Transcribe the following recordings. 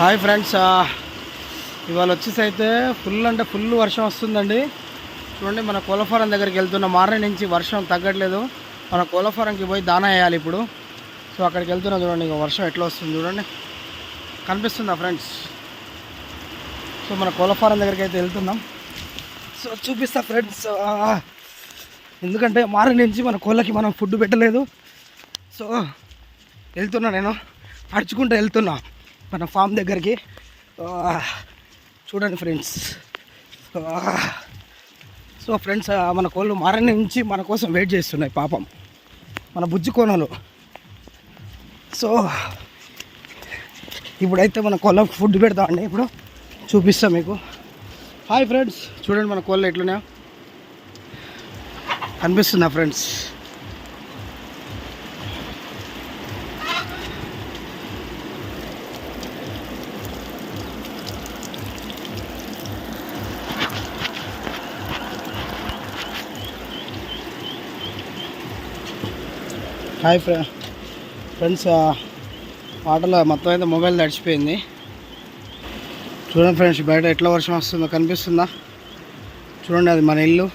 Hi friends ఇవాళ వచ్చేసి అయితే ఫుల్ అంటే ఫుల్ వర్షం వస్తుందండి. చూడండి మన కోలఫారం దగ్గరికి వెళ్తున్న మార్నింగ్ నుంచి వర్షం తగ్గట్లేదు. మన కోలఫారంకి పోయి దానా వేయాలి ఇప్పుడు. సో అక్కడికి వెళ్తున్నా చూడండి ఇక వర్షం ఎట్లా వస్తుంది చూడండి. కనిపిస్తుందా ఫ్రెండ్స్? సో మన కోలఫారం దగ్గరికి అయితే వెళ్తున్నాం. సో చూపిస్తా ఫ్రెండ్స్ ఎందుకంటే మార్నింగ్ నుంచి మన కోళ్ళకి మనం ఫుడ్ పెట్టలేదు. సో వెళ్తున్నా నేను అడుచుకుంటూ వెళ్తున్నా. మన ఫామ్ దగ్గరికి. చూడండి ఫ్రెండ్స్. సో ఫ్రెండ్స్ మన కోళ్ళు మారని నుంచి మన కోసం వెయిట్ చేస్తున్నాయి పాపం. మన బుజ్జి కోనలు. సో ఇప్పుడైతే మన కోళ్ళ ఫుడ్ పెడతామండి. ఇప్పుడు చూపిస్తాం మీకు. హాయ్ ఫ్రెండ్స్ చూడండి మన కోళ్ళు ఎట్లున్నాయో. కనిపిస్తుందా ఫ్రెండ్స్. హాయ్ ఫ్రె ఫ్రెండ్స్ వాటర్లో మొత్తం అయితే మొబైల్ తడిచిపోయింది చూడండి ఫ్రెండ్స్ బయట ఎట్లా వర్షం వస్తుందో కనిపిస్తుందా? చూడండి అది మన ఇల్లు.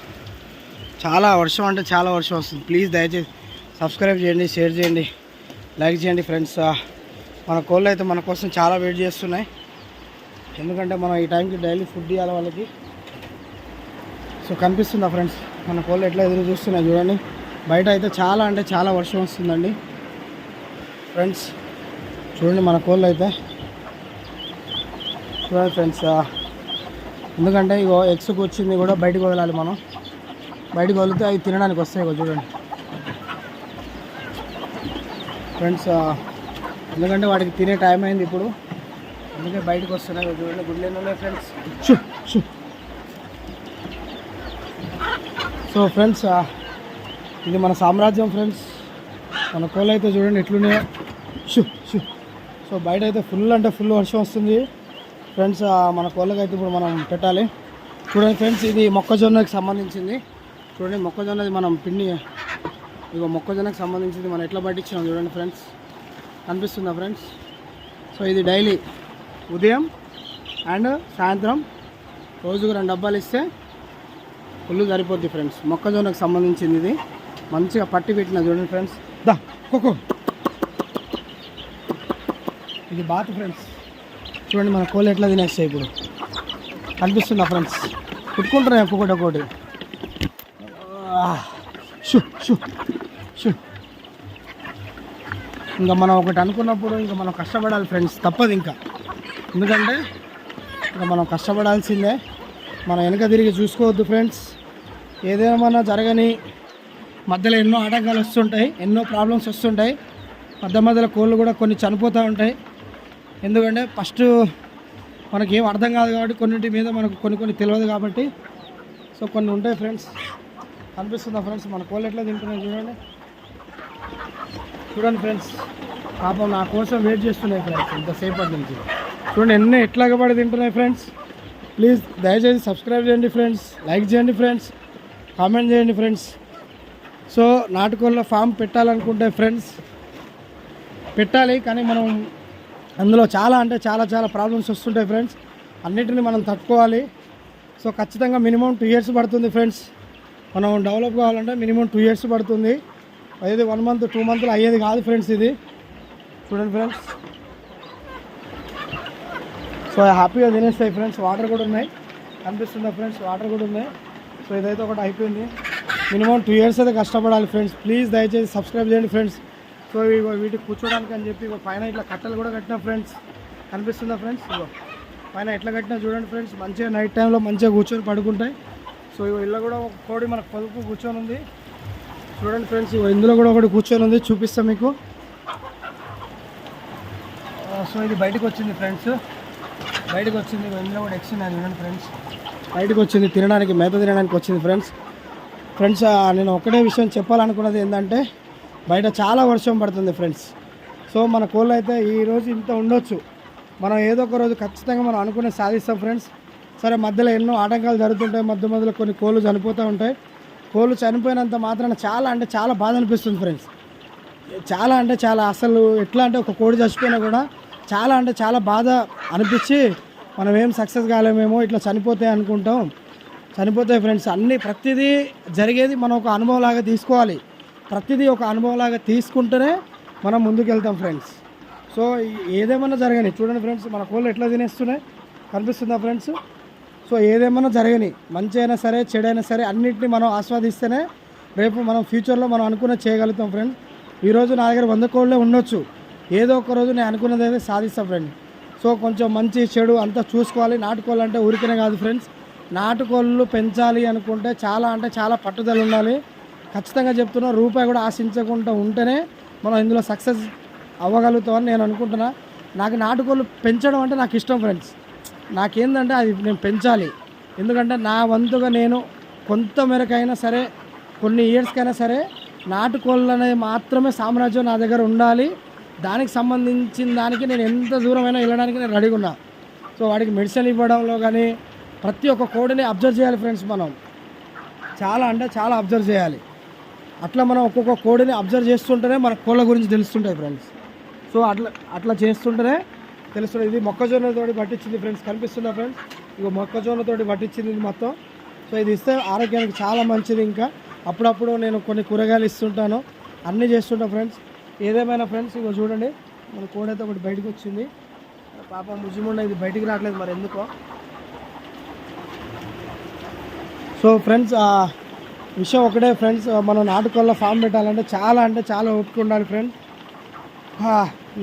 చాలా వర్షం అంటే చాలా వర్షం వస్తుంది. ప్లీజ్ దయచేసి సబ్స్క్రైబ్ చేయండి షేర్ చేయండి లైక్ చేయండి ఫ్రెండ్స్. మన కోళ్ళు అయితే మన కోసం చాలా వెయిట్ చేస్తున్నాయి. ఎందుకంటే మనం ఈ టైంకి డైలీ ఫుడ్ ఇవ్వాలి వాళ్ళకి. సో కనిపిస్తుందా ఫ్రెండ్స్? మన కోళ్ళు ఎట్లా ఎదురు చూస్తున్నాయి చూడండి. బయట అయితే చాలా అంటే చాలా వర్షం వస్తుందండి. ఫ్రెండ్స్ చూడండి మన కోళ్ళు అయితే. చూడండి ఫ్రెండ్స్ ఎందుకంటే ఇగో ఎగ్స్కి వచ్చింది కూడా బయటకు వదలాలి మనం. బయటకు వదిలితే అవి తినడానికి వస్తాయి చూడండి. ఫ్రెండ్స్ ఎందుకంటే వాటికి తినే టైం అయింది ఇప్పుడు. అందుకే బయటకు వస్తున్నాయి చూడండి. గుడ్లేని ఉన్నాయి ఫ్రెండ్స్ సో ఫ్రెండ్స్ ఇది మన సామ్రాజ్యం ఫ్రెండ్స్ మన కోళ్ళు అయితే చూడండి ఎట్లున్నాయో. Shoe shoe. సో బయట అయితే ఫుల్ అంటే ఫుల్ వర్షం వస్తుంది. ఫ్రెండ్స్ మన కోళ్ళకి అయితే ఇప్పుడు మనం పెట్టాలి. చూడండి ఫ్రెండ్స్ ఇది మొక్కజొన్నకి సంబంధించింది. చూడండి మొక్కజొన్నది మనం పిండి ఇగో మొక్కజొన్నకి సంబంధించింది మనం ఎట్లా పట్టించినాం చూడండి ఫ్రెండ్స్ కనిపిస్తుందా ఫ్రెండ్స్ సో ఇది డైలీ ఉదయం అండ్ సాయంత్రం రోజుకు రెండు డబ్బాలు ఇస్తే ఫుల్ సరిపోద్ది ఫ్రెండ్స్ మొక్కజొన్నకు సంబంధించింది ఇది. మంచిగా పట్టి పెట్టిన చూడండి ఫ్రెండ్స్ దా కోకో ఇది బాత్ ఫ్రెండ్స్ చూడండి మన కోళ్ళు ఎట్లా తినేస్తాయి ఇప్పుడు. కనిపిస్తుందా ఫ్రెండ్స్ కుట్టుకుంటున్నాయి ఒక్కొక్కటి షూ షూ షూ. ఇంకా మనం ఒకటి అనుకున్నప్పుడు ఇంకా మనం కష్టపడాలి ఫ్రెండ్స్ తప్పదు ఇంకా. ఎందుకంటే ఇంకా మనం కష్టపడాల్సిందే. మనం వెనక తిరిగి చూసుకోవద్దు ఫ్రెండ్స్ ఏదేమన్నా జరగని మధ్యలో ఎన్నో ఆటంకాలు వస్తుంటాయి ఎన్నో ప్రాబ్లమ్స్ వస్తుంటాయి. మధ్య మధ్యలో కోళ్ళు కూడా కొన్ని చనిపోతూ ఉంటాయి. ఎందుకంటే ఫస్ట్ మనకి ఏం అర్థం కాదు కాబట్టి కొన్నింటి మీద మనకు కొన్ని కొన్ని తెలియదు కాబట్టి. సో కొన్ని ఉంటాయి ఫ్రెండ్స్ అనిపిస్తుందా ఫ్రెండ్స్ మన కోళ్ళు ఎట్లా తింటున్నాయి చూడండి. చూడండి ఫ్రెండ్స్ పాపం నా కోసం వెయిట్ చేస్తున్నాయి ఫ్రెండ్స్ ఇంతసేపటి నుంచి. చూడండి ఎన్ని ఎట్లాగా పడి తింటున్నాయి ఫ్రెండ్స్ ప్లీజ్ దయచేసి సబ్స్క్రైబ్ చేయండి ఫ్రెండ్స్ లైక్ చేయండి ఫ్రెండ్స్ కామెంట్ చేయండి ఫ్రెండ్స్ సో నాటుకోళ్ళ ఫామ్ పెట్టాలనుకుంటే ఫ్రెండ్స్ పెట్టాలి కానీ మనం అందులో చాలా అంటే చాలా చాలా ప్రాబ్లమ్స్ వస్తుంటాయి ఫ్రెండ్స్. అన్నిటిని మనం తట్టుకోవాలి. సో ఖచ్చితంగా మినిమం టూ ఇయర్స్ పడుతుంది ఫ్రెండ్స్. మనం డెవలప్ కావాలంటే మినిమం టూ ఇయర్స్ పడుతుంది. అదే వన్ మంత్ టూ మంత్లో అయ్యేది కాదు ఫ్రెండ్స్ ఇది. చూడండి ఫ్రెండ్స్. సో హ్యాపీగా తినేస్తాయి ఫ్రెండ్స్. వాటర్ కూడా ఉన్నాయి. కనిపిస్తుందా ఫ్రెండ్స్? వాటర్ కూడా ఉన్నాయి. సో ఇదైతే ఒకటి అయిపోయింది. మినిమం టూ ఇయర్స్ అయితే కష్టపడాలి ఫ్రెండ్స్. ప్లీజ్ దయచేసి సబ్స్క్రైబ్ చేయండి ఫ్రెండ్స్. సో ఇగో వీటికి కూర్చోడానికి అని చెప్పి ఇగో పైన ఇట్లా కట్టలు కూడా కట్టినా ఫ్రెండ్స్. కనిపిస్తుందా ఫ్రెండ్స్? ఇగో పైన ఎట్లా కట్టినా చూడండి ఫ్రెండ్స్. మంచిగా నైట్ టైంలో మంచిగా కూర్చొని పడుకుంటాయి. సో ఇగో ఇల్లు కూడా ఒక కోడి మనకు పొదుపు కూర్చొని ఉంది. చూడండి ఫ్రెండ్స్ ఇగో ఇందులో కూడా ఒకటి కూర్చొని ఉంది. చూపిస్తాం మీకు. సో ఇది బయటకు వచ్చింది ఫ్రెండ్స్. బయటకు వచ్చింది ఇందులో కూడా ఎక్స్ ఉన్నాయి చూడండి ఫ్రెండ్స్. బయటకు వచ్చింది తినడానికి మేత తినడానికి వచ్చింది ఫ్రెండ్స్. ఫ్రెండ్స్ నేను ఒకటే విషయం చెప్పాలనుకున్నది ఏంటంటే బయట చాలా వర్షం పడుతుంది ఫ్రెండ్స్ సో మన కోళ్ళు అయితే ఈరోజు ఇంత ఉండొచ్చు. మనం ఏదో ఒక రోజు ఖచ్చితంగా మనం అనుకునే సాధిస్తాం ఫ్రెండ్స్ సరే మధ్యలో ఎన్నో ఆటంకాలు జరుగుతుంటాయి మధ్య మధ్యలో కొన్ని కోళ్ళు చనిపోతూ ఉంటాయి. కోళ్ళు చనిపోయినంత మాత్రాన చాలా అంటే చాలా బాధ అనిపిస్తుంది ఫ్రెండ్స్ చాలా అంటే చాలా అసలు ఎట్లా అంటే ఒక కోడి చచ్చిపోయినా కూడా చాలా అంటే చాలా బాధ అనిపించి మనం ఏం సక్సెస్ కాలేమేమో ఇట్లా చనిపోతాయి అనుకుంటాం. చనిపోతాయి ఫ్రెండ్స్. అన్నీ ప్రతిదీ జరిగేది మనం ఒక అనుభవంలాగా తీసుకోవాలి. ప్రతిదీ ఒక అనుభవంలాగా తీసుకుంటేనే మనం ముందుకు వెళ్తాం ఫ్రెండ్స్. సో ఏదేమన్నా జరగని చూడండి ఫ్రెండ్స్ మన కోళ్ళు ఎట్లా తినేస్తున్నాయి? కనిపిస్తుందా ఫ్రెండ్స్? సో ఏదేమన్నా జరగని మంచి అయినా సరే చెడైనా సరే అన్నింటినీ మనం ఆస్వాదిస్తేనే రేపు మనం ఫ్యూచర్లో మనం అనుకున్న చేయగలుగుతాం ఫ్రెండ్స్. ఈరోజు నా దగ్గర వంద కోళ్ళే ఉండొచ్చు. ఏదో ఒక రోజు నేను అనుకున్నది అయితే సాధిస్తాను ఫ్రెండ్ సో కొంచెం మంచి చెడు అంతా చూసుకోవాలి. నాటుకోవాలంటే అంటే ఊరికనే కాదు ఫ్రెండ్స్. నాటుకోళ్ళు పెంచాలి అనుకుంటే చాలా అంటే చాలా పట్టుదల ఉండాలి. ఖచ్చితంగా చెప్తున్నా రూపాయి కూడా ఆశించకుండా ఉంటేనే మనం ఇందులో సక్సెస్ అవ్వగలుగుతామని నేను అనుకుంటున్నా. నాకు నాటుకోళ్ళు పెంచడం అంటే నాకు ఇష్టం ఫ్రెండ్స్. నాకేందంటే అది నేను పెంచాలి. ఎందుకంటే నా వంతుగా నేను కొంత మేరకైనా సరే కొన్ని ఇయర్స్కైనా సరే నాటుకోళ్ళు అనేది మాత్రమే సామ్రాజ్యం నా దగ్గర ఉండాలి. దానికి సంబంధించిన దానికి నేను ఎంత దూరమైనా వెళ్ళడానికి నేను రెడీగా ఉన్నా. సో వాడికి మెడిసిన్ ఇవ్వడంలో కానీ ప్రతి ఒక్క కోడిని అబ్జర్వ్ చేయాలి ఫ్రెండ్స్ మనం. చాలా అంటే చాలా అబ్జర్వ్ చేయాలి. అట్లా మనం ఒక్కొక్క కోడిని అబ్జర్వ్ చేస్తుంటేనే మన కోళ్ళ గురించి తెలుస్తుంటాయి ఫ్రెండ్స్. సో అట్లా అట్లా చేస్తుంటేనే తెలుస్తుంది. ఇది మొక్కజొన్నతోటి పట్టించింది ఫ్రెండ్స్. కనిపిస్తుందా ఫ్రెండ్స్? ఇక మొక్కజొన్నతోటి పట్టించింది మొత్తం. సో ఇది ఇస్తే ఆరోగ్యానికి చాలా మంచిది ఇంకా. అప్పుడప్పుడు నేను కొన్ని కూరగాయలు ఇస్తుంటాను. అన్నీ చేస్తుంటా ఫ్రెండ్స్. ఏదేమైనా ఫ్రెండ్స్ ఇగో చూడండి. మన కోడైతే ఒకటి బయటకు వచ్చింది. పాప ముజిముండ ఇది బయటికి రావట్లేదు మరి ఎందుకో. సో ఫ్రెండ్స్ విషయం ఒకటే ఫ్రెండ్స్ మనం నాటుకోళ్ళ ఫామ్ పెట్టాలంటే చాలా అంటే చాలా ఓపిక ఉండాలి ఫ్రెండ్స్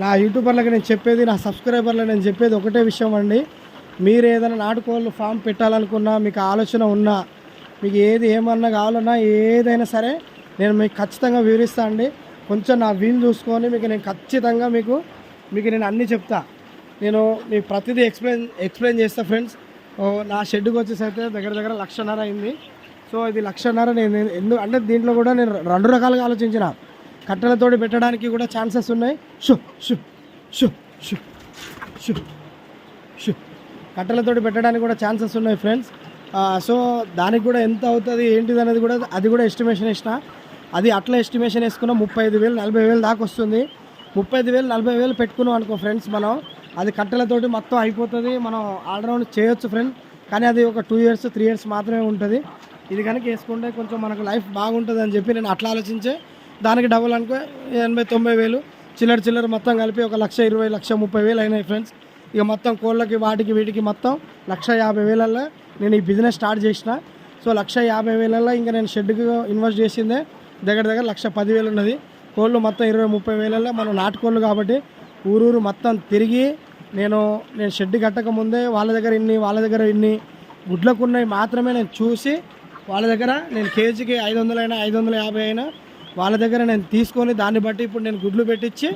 నా యూట్యూబర్లకు నేను చెప్పేది నా సబ్స్క్రైబర్లకు నేను చెప్పేది ఒకటే విషయం అండి. మీరు ఏదైనా నాటుకోళ్ళు ఫామ్ పెట్టాలనుకున్నా మీకు ఆలోచన ఉన్నా మీకు ఏది ఏమన్నా కావాలన్నా ఏదైనా సరే నేను మీకు ఖచ్చితంగా వివరిస్తా అండి. కొంచెం నా వీలు చూసుకొని మీకు నేను ఖచ్చితంగా మీకు మీకు నేను అన్నీ చెప్తా. నేను మీకు ప్రతిదీ ఎక్స్ప్లెయిన్ ఎక్స్ప్లెయిన్ చేస్తా ఫ్రెండ్స్. నా షెడ్కి వచ్చేసి అయితే దగ్గర దగ్గర లక్షన్నర అయింది. సో ఇది లక్షన్నర నేను ఎందుకు అంటే దీంట్లో కూడా నేను రెండు రకాలుగా ఆలోచించిన. కట్టెలతోటి పెట్టడానికి కూడా ఛాన్సెస్ ఉన్నాయి. షు షు షు షు షు షు. కట్టెలతోటి పెట్టడానికి కూడా ఛాన్సెస్ ఉన్నాయి ఫ్రెండ్స్. సో దానికి కూడా ఎంత అవుతుంది ఏంటిది అనేది కూడా అది కూడా ఎస్టిమేషన్ ఇచ్చిన అది అట్లా ఎస్టిమేషన్ వేసుకున్న. ముప్పై ఐదు వేలు నలభై వేలు దాకా వస్తుంది. ముప్పై ఐదు వేలు నలభై వేలు పెట్టుకున్నాం అనుకో ఫ్రెండ్స్ మనం. అది కట్టెలతోటి మొత్తం అయిపోతుంది. మనం ఆల్రౌండ్ చేయొచ్చు ఫ్రెండ్ కానీ అది ఒక టూ ఇయర్స్ త్రీ ఇయర్స్ మాత్రమే ఉంటుంది. ఇది కనుక వేసుకుంటే కొంచెం మనకు లైఫ్ బాగుంటుంది అని చెప్పి నేను అట్లా ఆలోచించే. దానికి డబుల్ అనుకో ఎనభై తొంభై వేలు. చిల్లర చిల్లర మొత్తం కలిపి ఒక లక్ష ఇరవై లక్ష ముప్పై వేలు అయినాయి ఫ్రెండ్స్ ఇక మొత్తం కోళ్ళకి వాటికి వీటికి మొత్తం లక్ష యాభై వేలల్లో నేను ఈ బిజినెస్ స్టార్ట్ చేసిన. సో లక్ష యాభై వేలల్లో ఇంకా నేను షెడ్కి ఇన్వెస్ట్ చేసిందే. దగ్గర దగ్గర లక్ష పదివేలు ఉన్నది. కోళ్ళు మొత్తం ఇరవై ముప్పై వేలల్లో మనం నాటుకోళ్ళు కాబట్టి ఊరూరు మొత్తం తిరిగి నేను నేను షెడ్ కట్టక ముందే వాళ్ళ దగ్గర ఇన్ని వాళ్ళ దగ్గర ఇన్ని గుడ్లకు ఉన్నాయి మాత్రమే నేను చూసి వాళ్ళ దగ్గర నేను కేజీకి ఐదు వందలైనా ఐదు వందల యాభై అయినా వాళ్ళ దగ్గర నేను తీసుకొని దాన్ని బట్టి ఇప్పుడు నేను గుడ్లు పెట్టించి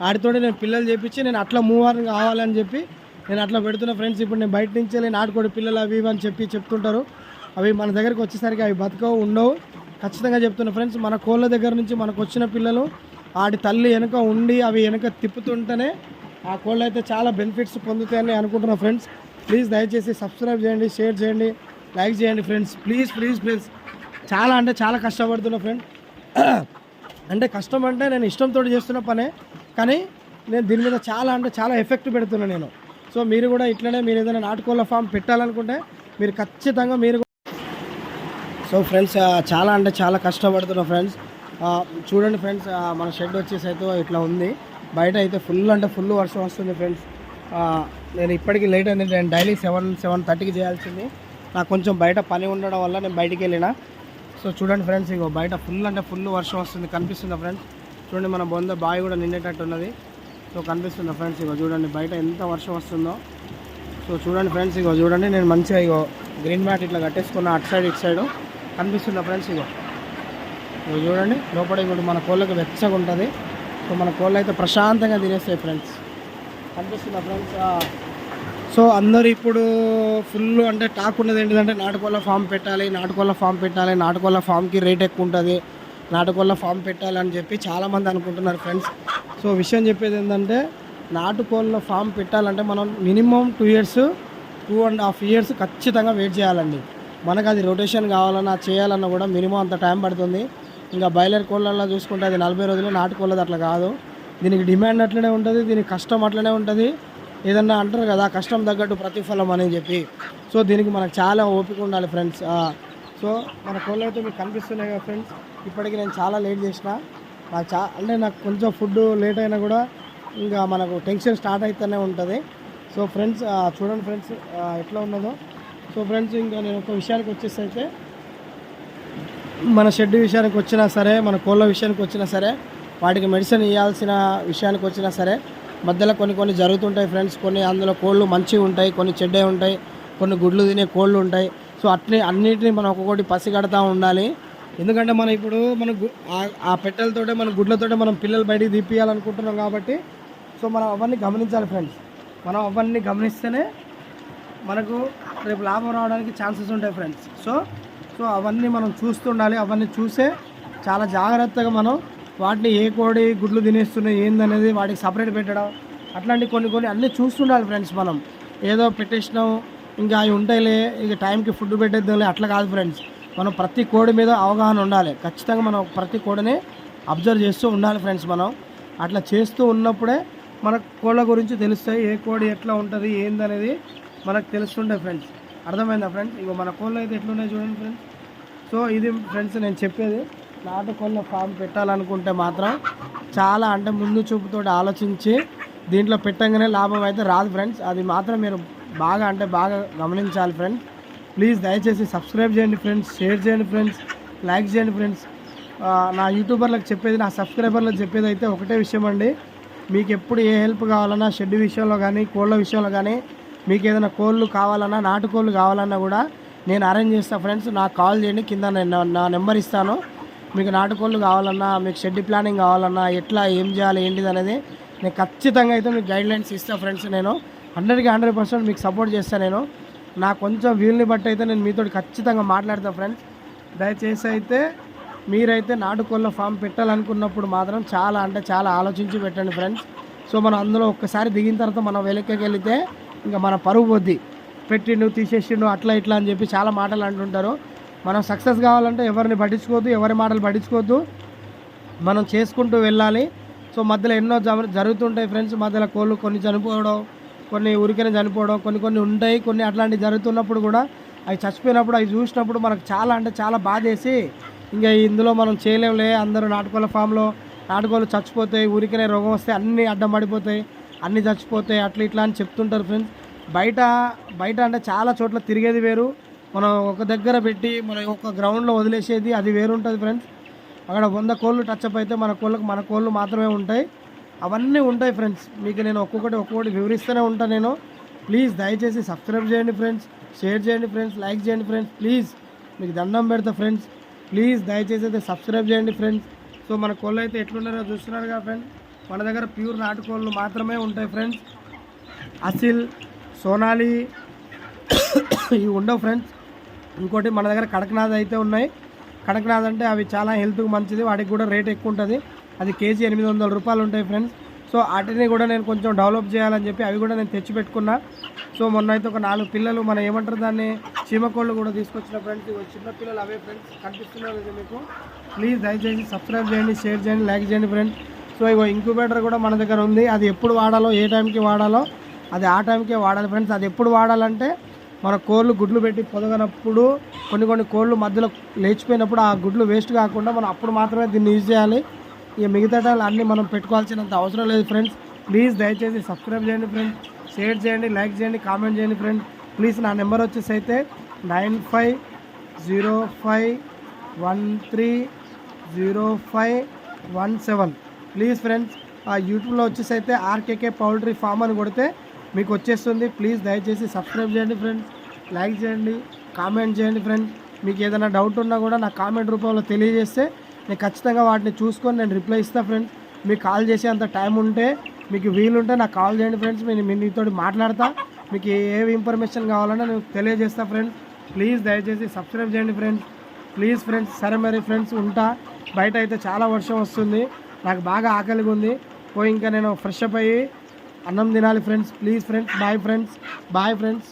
వాటితోటి నేను పిల్లలు చేపించి నేను అట్లా మూవ్ ఆన్ కావాలని చెప్పి నేను అట్లా పెడుతున్న ఫ్రెండ్స్ ఇప్పుడు నేను బయట నుంచి వెళ్ళి నాటుకోడి పిల్లలు అవి ఇవి అని చెప్పి చెప్తుంటారు. అవి మన దగ్గరికి వచ్చేసరికి అవి బతకవు ఉండవు. ఖచ్చితంగా చెప్తున్నా ఫ్రెండ్స్ మన కోళ్ళ దగ్గర నుంచి మనకు వచ్చిన పిల్లలు ఆడి తల్లి వెనుక ఉండి అవి వెనుక తిప్పుతుంటేనే ఆ కోళ్ళు అయితే చాలా బెనిఫిట్స్ పొందుతాయని అనుకుంటున్నాను ఫ్రెండ్స్. ప్లీజ్ దయచేసి సబ్స్క్రైబ్ చేయండి షేర్ చేయండి లైక్ చేయండి ఫ్రెండ్స్. Please please please. చాలా అంటే చాలా కష్టపడుతున్నా ఫ్రెండ్. అంటే కష్టం అంటే నేను ఇష్టంతో చేస్తున్న పనే కానీ నేను దీని మీద చాలా అంటే చాలా ఎఫెక్ట్ పెడుతున్నాను నేను. సో మీరు కూడా ఇట్లనే మీరు ఏదైనా నాటుకోళ్ళ ఫామ్ పెట్టాలనుకుంటే మీరు ఖచ్చితంగా మీరు సో ఫ్రెండ్స్ చాలా అంటే చాలా కష్టపడుతున్నా ఫ్రెండ్స్. చూడండి ఫ్రెండ్స్ మన షెడ్ వచ్చేసి అయితే ఇట్లా ఉంది. బయట అయితే ఫుల్ అంటే ఫుల్ వర్షం వస్తుంది ఫ్రెండ్స్. నేను ఇప్పటికీ లేట్ అయింది. నేను డైలీ సెవెన్ సెవెన్ థర్టీకి చేయాల్సింది. నాకు కొంచెం బయట పని ఉండడం వల్ల నేను బయటికి వెళ్ళిన. సో చూడండి ఫ్రెండ్స్ ఇగో బయట ఫుల్ అంటే ఫుల్ వర్షం వస్తుంది కనిపిస్తుందా ఫ్రెండ్స్? చూడండి మన బొంద బావి కూడా నిండేటట్టు ఉన్నది సో కనిపిస్తుందా ఫ్రెండ్స్? ఇగో చూడండి బయట ఎంత వర్షం వస్తుందో. సో చూడండి ఫ్రెండ్స్ ఇగో చూడండి నేను మంచిగా ఇగో గ్రీన్ మ్యాట్ ఇట్లా కట్టేసుకున్న అటు సైడ్ ఇటు సైడ్ కనిపిస్తుందా ఫ్రెండ్స్ ఇగో? ఇగో చూడండి. లోపల ఇప్పుడు మన కోళ్ళకి వెచ్చగా ఉంటుంది. సో మన కోళ్ళు అయితే ప్రశాంతంగా తినేస్తాయి ఫ్రెండ్స్ కనిపిస్తుందా ఫ్రెండ్స్ సో అందరు ఇప్పుడు ఫుల్ అంటే టాక్ ఉన్నది ఏంటిదంటే నాటుకోళ్ళ ఫామ్ పెట్టాలి నాటుకోళ్ళ ఫామ్ పెట్టాలి నాటుకోళ్ళ ఫామ్కి రేట్ ఎక్కువ ఉంటుంది నాటుకోళ్ళ ఫామ్ పెట్టాలి అని చెప్పి చాలామంది అనుకుంటున్నారు ఫ్రెండ్స్ సో విషయం చెప్పేది ఏంటంటే నాటుకోళ్ళ ఫామ్ పెట్టాలంటే మనం minimum two years two and half years ఖచ్చితంగా వెయిట్ చేయాలండి. మనకు అది రొటేషన్ కావాలన్నా చేయాలన్నా కూడా మినిమం అంత టైం పడుతుంది. ఇంకా బాయిలర్ కోళ్ళల్లో చూసుకుంటే అది నలభై రోజులు నాటుకోళ్ళది అట్లా కాదు. దీనికి డిమాండ్ అట్లనే ఉంటుంది దీనికి కష్టం అట్లనే ఉంటుంది. ఏదన్నా అంటారు కదా కష్టం తగ్గట్టు ప్రతిఫలం అని చెప్పి. సో దీనికి మనకు చాలా ఓపిక ఉండాలి ఫ్రెండ్స్. సో మన కోళ్ళు అయితే మీకు కనిపిస్తున్నాయి కదా ఫ్రెండ్స్. ఇప్పటికి నేను చాలా లేట్ చేసిన. నాకు చా అంటే నాకు కొంచెం ఫుడ్ లేట్ అయినా కూడా ఇంకా మనకు టెన్షన్ స్టార్ట్ అవుతూనే ఉంటుంది. సో ఫ్రెండ్స్ చూడండి ఫ్రెండ్స్ ఎట్లా ఉన్నదో. సో ఫ్రెండ్స్ ఇంకా నేను ఒక విషయానికి వచ్చేసి అయితే మన షెడ్ విషయానికి వచ్చినా సరే మన కోళ్ళ విషయానికి వచ్చినా సరే వాటికి మెడిసిన్ ఇవ్వాల్సిన విషయానికి వచ్చినా సరే మధ్యలో కొన్ని కొన్ని జరుగుతుంటాయి ఫ్రెండ్స్. కొన్ని అందులో కోళ్ళు మంచివి ఉంటాయి కొన్ని చెడ్డే ఉంటాయి కొన్ని గుడ్లు తినే కోళ్ళు ఉంటాయి. సో అట్లే అన్నిటిని మనం ఒక్కొక్కటి పసిగడతా ఉండాలి. ఎందుకంటే మనం ఇప్పుడు మన ఆ- ఆ పెట్టెలతోటే మన గుడ్లతోటే మనం పిల్లలు బయటికి తీపియాలనుకుంటున్నాం కాబట్టి సో మనం అవన్నీ గమనించాలి ఫ్రెండ్స్. మనం అవన్నీ గమనిస్తేనే మనకు రేపు లాభం రావడానికి ఛాన్సెస్ ఉంటాయి ఫ్రెండ్స్. సో సో అవన్నీ మనం చూస్తుండాలి. అవన్నీ చూసే చాలా జాగ్రత్తగా మనం వాటిని ఏ కోడి గుడ్లు తినేస్తున్నాయి ఏందనేది వాటికి సపరేట్ పెట్టడం అట్లాంటి కొన్ని కొన్ని అన్నీ చూస్తుండాలి ఫ్రెండ్స్ మనం. ఏదో పెట్టేసినాం ఇంకా అవి ఉంటాయిలే ఇక టైంకి ఫుడ్ పెట్టేద్దాంలే అట్లా కాదు ఫ్రెండ్స్ మనం ప్రతి కోడి మీద అవగాహన ఉండాలి. ఖచ్చితంగా మనం ప్రతి కోడిని అబ్జర్వ్ చేస్తూ ఉండాలి ఫ్రెండ్స్ మనం. అట్లా చేస్తూ ఉన్నప్పుడే మనకు కోళ్ళ గురించి తెలుస్తాయి ఏ కోడి ఎట్లా ఉంటుంది ఏందనేది మనకు తెలుస్తుండే ఫ్రెండ్స్ అర్థమైందా ఫ్రెండ్స్ ఇగో మన కోళ్ళు అయితే ఎట్లున్నాయి చూడండి ఫ్రెండ్స్ సో ఇది ఫ్రెండ్స్ నేను చెప్పేది నాటు కోళ్ళ ఫామ్ పెట్టాలనుకుంటే మాత్రం చాలా అంటే ముందు చూపుతో ఆలోచించి దీంట్లో పెట్టంగానే లాభం అయితే రాదు ఫ్రెండ్స్ అది మాత్రం మీరు బాగా అంటే బాగా గమనించాలి ఫ్రెండ్స్ ప్లీజ్ దయచేసి సబ్స్క్రైబ్ చేయండి ఫ్రెండ్స్ షేర్ చేయండి ఫ్రెండ్స్ లైక్ చేయండి ఫ్రెండ్స్ నా యూట్యూబర్లకు చెప్పేది నా సబ్స్క్రైబర్లకు చెప్పేది అయితే ఒకటే విషయం అండి. మీకు ఎప్పుడు ఏ హెల్ప్ కావాలన్నా షెడ్ విషయంలో కానీ కోళ్ళ విషయంలో కానీ మీకు ఏదైనా కోళ్ళు కావాలన్నా నాటుకోళ్ళు కావాలన్నా కూడా నేను అరేంజ్ చేస్తాను ఫ్రెండ్స్ నాకు కాల్ చేయండి. కింద నేను నా నెంబర్ ఇస్తాను. మీకు నాటుకోళ్ళు కావాలన్నా మీకు షెడ్ ప్లానింగ్ కావాలన్నా ఎట్లా ఏం చేయాలి ఏంటిది అనేది నేను ఖచ్చితంగా అయితే మీకు గైడ్లైన్స్ ఇస్తాను ఫ్రెండ్స్ నేను. హండ్రెడ్కి హండ్రెడ్ పర్సెంట్ మీకు సపోర్ట్ చేస్తాను నేను. నా కొంచెం వీలుని బట్టి అయితే నేను మీతో ఖచ్చితంగా మాట్లాడతాను ఫ్రెండ్స్ దయచేసి అయితే మీరైతే నాటుకోళ్ళ ఫామ్ పెట్టాలనుకున్నప్పుడు మాత్రం చాలా అంటే చాలా ఆలోచించి పెట్టండి ఫ్రెండ్స్ సో మనం అందులో ఒక్కసారి దిగిన తర్వాత మనం వెనక్కి వెళితే ఇంకా మన పరువు పొద్ది. పెట్టిండు తీసేసిండు అట్లా ఇట్లా అని చెప్పి చాలా మాటలు అంటుంటారు. మనం సక్సెస్ కావాలంటే ఎవరిని పట్టించుకోవద్దు ఎవరి మాటలు పట్టించుకోవద్దు. మనం చేసుకుంటూ వెళ్ళాలి. సో మధ్యలో ఎన్నో జరుగుతుంటాయి ఫ్రెండ్స్. మధ్యలో కోళ్ళు కొన్ని చనిపోవడం కొన్ని ఉరికిన చనిపోవడం కొన్ని కొన్ని ఉంటాయి. కొన్ని అట్లాంటివి జరుగుతున్నప్పుడు కూడా అవి చచ్చిపోయినప్పుడు అవి చూసినప్పుడు మనకు చాలా అంటే చాలా బాధేసి ఇంకా ఇందులో మనం చేయలేంలే అందరూ నాటుకోళ్ళ ఫామ్లో నాటుకోళ్ళు చచ్చిపోతాయి ఉరికిన రోగం వస్తే అన్నీ అడ్డం పడిపోతాయి. అన్నీ చచ్చిపోతాయి అట్లా ఇట్లా అని చెప్తుంటారు ఫ్రెండ్స్ బయట బయట అంటే చాలా చోట్ల తిరిగేది వేరు. మనం ఒక దగ్గర పెట్టి మన ఒక గ్రౌండ్లో వదిలేసేది అది వేరు ఉంటుంది ఫ్రెండ్స్ అక్కడ వంద కోళ్ళు టచ్ అప్ అయితే మన కోళ్ళకు మన కోళ్ళు మాత్రమే ఉంటాయి. అవన్నీ ఉంటాయి ఫ్రెండ్స్ మీకు నేను ఒక్కొక్కటి ఒక్కొక్కటి వివరిస్తూనే ఉంటాను నేను. ప్లీజ్ దయచేసి సబ్స్క్రైబ్ చేయండి ఫ్రెండ్స్ షేర్ చేయండి ఫ్రెండ్స్ లైక్ చేయండి ఫ్రెండ్స్ ప్లీజ్ మీకు దండం పెడతా ఫ్రెండ్స్ ప్లీజ్ దయచేసి అయితే సబ్స్క్రైబ్ చేయండి ఫ్రెండ్స్ సో మన కోళ్ళు అయితే ఎట్లున్నారో చూస్తున్నారు కదా ఫ్రెండ్స్ మన దగ్గర ప్యూర్ నాటుకోళ్ళు మాత్రమే ఉంటాయి ఫ్రెండ్స్. అసిల్ సోనాలి ఇవి ఉండవు ఫ్రెండ్స్. ఇంకోటి మన దగ్గర కడక్నాథ్ అయితే ఉన్నాయి. కడక్నాథ్ అంటే అవి చాలా హెల్త్కి మంచిది వాటికి కూడా రేట్ ఎక్కువ ఉంటుంది. అది కేజీ ఎనిమిది వందల రూపాయలు ఉంటాయి ఫ్రెండ్స్. సో వాటిని కూడా నేను కొంచెం డెవలప్ చేయాలని చెప్పి అవి కూడా నేను తెచ్చిపెట్టుకున్నా సో మొన్న అయితే ఒక నాలుగు పిల్లలు మనం ఏమంటారు దాన్ని చీమకోళ్ళు కూడా తీసుకొచ్చిన ఫ్రెండ్స్. ఇవి చిన్న పిల్లలు అవే ఫ్రెండ్స్ కనిపిస్తున్నారు మీకు. ప్లీజ్ దయచేసి సబ్స్క్రైబ్ చేయండి షేర్ చేయండి లైక్ చేయండి ఫ్రెండ్స్. సో ఇగో ఇంక్యుబేటర్ కూడా మన దగ్గర ఉంది. అది ఎప్పుడు వాడాలో ఏ టైంకి వాడాలో అది ఆ టైంకే వాడాలి ఫ్రెండ్స్ అది ఎప్పుడు వాడాలంటే మన కోళ్ళు గుడ్లు పెట్టి పొదగనప్పుడు కొన్ని కొన్ని కోళ్ళు మధ్యలో లేచిపోయినప్పుడు ఆ గుడ్లు వేస్ట్ కాకుండా మనం అప్పుడు మాత్రమే దీన్ని యూజ్ చేయాలి. ఇక మిగతా టైంలో అన్నీ మనం పెట్టుకోవాల్సినంత అవసరం లేదు ఫ్రెండ్స్ ప్లీజ్ దయచేసి సబ్స్క్రైబ్ చేయండి ఫ్రెండ్స్ షేర్ చేయండి లైక్ చేయండి కామెంట్ చేయండి ఫ్రెండ్స్ ప్లీజ్ నా నెంబర్ వచ్చేసి అయితే nine five zero five one three zero five one seven. Please friends ఆ యూట్యూబ్లో వచ్చేసి అయితే ఆర్కేకే పౌల్ట్రీ ఫామ్ అని కొడితే మీకు వచ్చేస్తుంది. ప్లీజ్ దయచేసి సబ్స్క్రైబ్ చేయండి ఫ్రెండ్స్ లైక్ చేయండి కామెంట్ చేయండి ఫ్రెండ్స్. మీకు ఏదైనా డౌట్ ఉన్నా కూడా నా కామెంట్ రూపంలో తెలియజేస్తే నేను ఖచ్చితంగా వాటిని చూసుకొని నేను రిప్లై ఇస్తాను ఫ్రెండ్స్. మీకు కాల్ చేసే అంత టైం ఉంటే మీకు వీలుంటే నాకు కాల్ చేయండి ఫ్రెండ్స్. నేను మీ మీతో మాట్లాడతా. మీకు ఏ ఇన్ఫర్మేషన్ కావాలన్నా నేను తెలియజేస్తా ఫ్రెండ్స్. ప్లీజ్ దయచేసి సబ్స్క్రైబ్ చేయండి ఫ్రెండ్స్. ప్లీజ్ ఫ్రెండ్స్ సరే మరి ఫ్రెండ్స్ ఉంటా. బయట అయితే చాలా వర్షం వస్తుంది. నాకు బాగా ఆకలిగా ఉంది. పోయి ఇంకా నేను ఫ్రెష్ అప్ అయ్యి అన్నం తినాలి friends please friends bye friends bye friends